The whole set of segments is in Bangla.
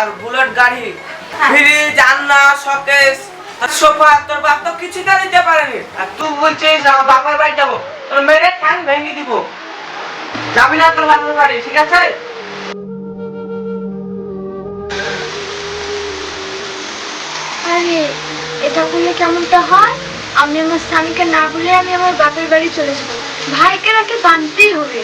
আর বুলেট গাড়ি, ফ্রিজ আন্না শকেস, সোফা, তোর বাপ তো কিছুটা দিতে পারেনি। আর তুই বলছিস, আমার বাবার বাড়ি যাব। তোর মেরে ঠ্যাং ভেঙে দিব। যাবি না তোর বাবার বাড়ি, ঠিক আছে? আরে, এটা করলে কেমনটা হয়? আমি আমার স্বামীকে না বলে আমি আমার বাপের বাড়ি চলে যাব। ভাইকে নাকি বানতেই হবে।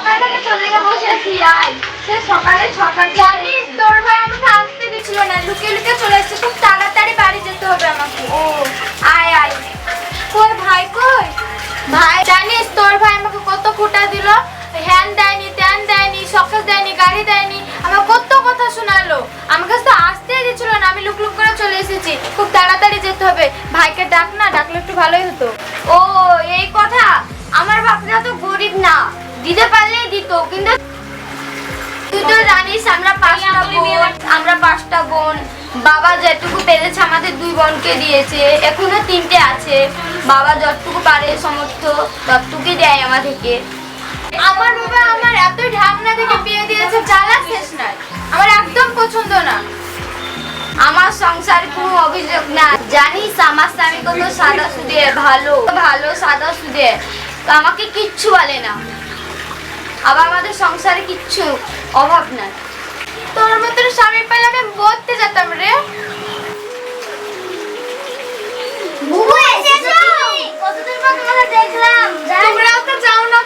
সকাল থেকে বসে আছি আয়। সে সকালে ছটা জানিস তোর ভাই আমাকে আসতে দিছিল না। লুকিয়ে লুকিয়ে চলে এসেছে। খুব তাড়াতাড়ি বাড়ি যেতে হবে আমাকে। ও। আয় আয়। কই ভাই কই? ভাই। জানিস তোর ভাই আমাকে কত খোটা দিল? হ্যান দেয়নি ত্যান দেয়নি সকাল দেয়নি গাড়ি দেয়নি। আমার কত কথা শোনালো। আমার কাছে তো আসতে দিছিল না। আমি লুক লুক করে চলে এসেছি। খুব তাড়াতাড়ি যেতে হবে। ভাইকে ডাক না ডাকলে একটু ভালোই হতো। ও এই কথা। আমার বাপরা তো গরিব না। দিতে পারলেই দিত কিন্তু তুই তো জানিস আমরা পাঁচটা বোন আমরা পাঁচটা বোন। বাবা যেটুকু পেরেছে আমাদের দুই বোনকে দিয়েছে এখনও তিনটে আছে। বাবা যতটুকু পারে সমর্থ ততটুকুই দেয় আমাদেরকে। আমার বাবা আমার এত ঢাকনা থেকে বিয়ে দিয়েছে জ্বালা শেষ নাই। আমার একদম পছন্দ না। আমার সংসার কোনো অভিযোগ না জানিস আমার স্বামী কত সাদা সুদে ভালো ভালো সাদা সুদে আমাকে কিচ্ছু বলে না। আবার আমাদের সংসারে কিচ্ছু অভাব নাই। তোর মতন স্বামী পেলে আমি বলতে যেতাম রে। দেখলাম। তোমরাও তো যাও না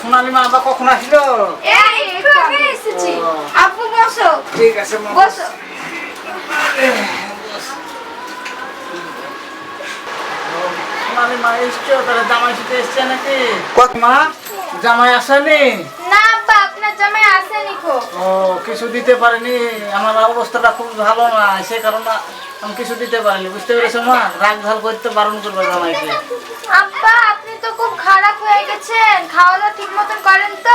সোনালি মা আবার কখন আসলো? এই একটু আগে এসেছি। ও। আপু বসো। ঠিক আছে বসো। সোনালি মা এসছো? তাহলে জামাই সাথে এসছে নাকি? মা জামাই আসেনি? না আপা আপনার জামাই আসেনি খো ও কিছু দিতে পারেনি। আমার অবস্থাটা খুব ভালো না সে কারণে আমি কিছু দিতে পারিনি। বুঝতে পেরেছ মা? রাগ ঝাল করতে বারণ করবে জামাইকে। আব্বা আপনি তো খুব খারাপ হয়ে গেছেন। খাওয়া দাওয়া ঠিক মতন করেন তো?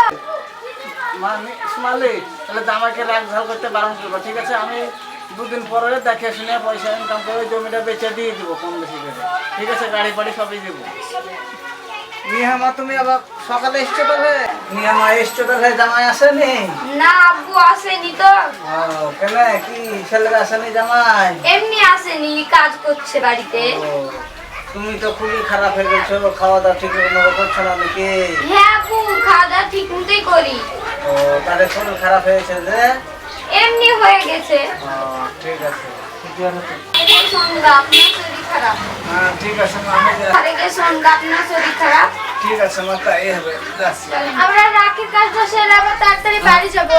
মা নি- সোনালি তাহলে জামাইকে রাগ ঝাল করতে বারণ করবে। ঠিক আছে আমি দুদিন পরে দেখে শুনে পয়সা ইনকাম করে জমিটা বেচে দিয়ে দিব কম বেশি করে। ঠিক আছে গাড়ি ফাড়ি সবই দেবো। নিহামা তুমি আবার সকালে এসছো তাহলে নিহামা এসছো তাহলে জামাই আসেনি? না আব্বু আসেনি তো। ও কেন? কি ছেলেরা আসেনি জামাই? এমনি আসেনি কাজ করছে বাড়িতে। তুমি তো খুবই খারাপ হয়ে গেছো খাওয়া দাওয়া ঠিক মতো করছ না নাকি? হ্যাঁ আব্বু খাওয়া দাওয়া ঠিক মতোই করি। ও তাহলে শরীর খারাপ হয়েছে যে? এমনি হয়ে গেছে। ঠিক আছে ঠিকই আছে। আপনার শরীর খারাপ? হ্যাঁ ঠিক আছে আপনার শরীর খারাপ? ঠিক আছে মাতা তাই হবে। আমরা রাখির কাজটা সেরে আবার তাড়াতাড়ি বাড়ি যাব।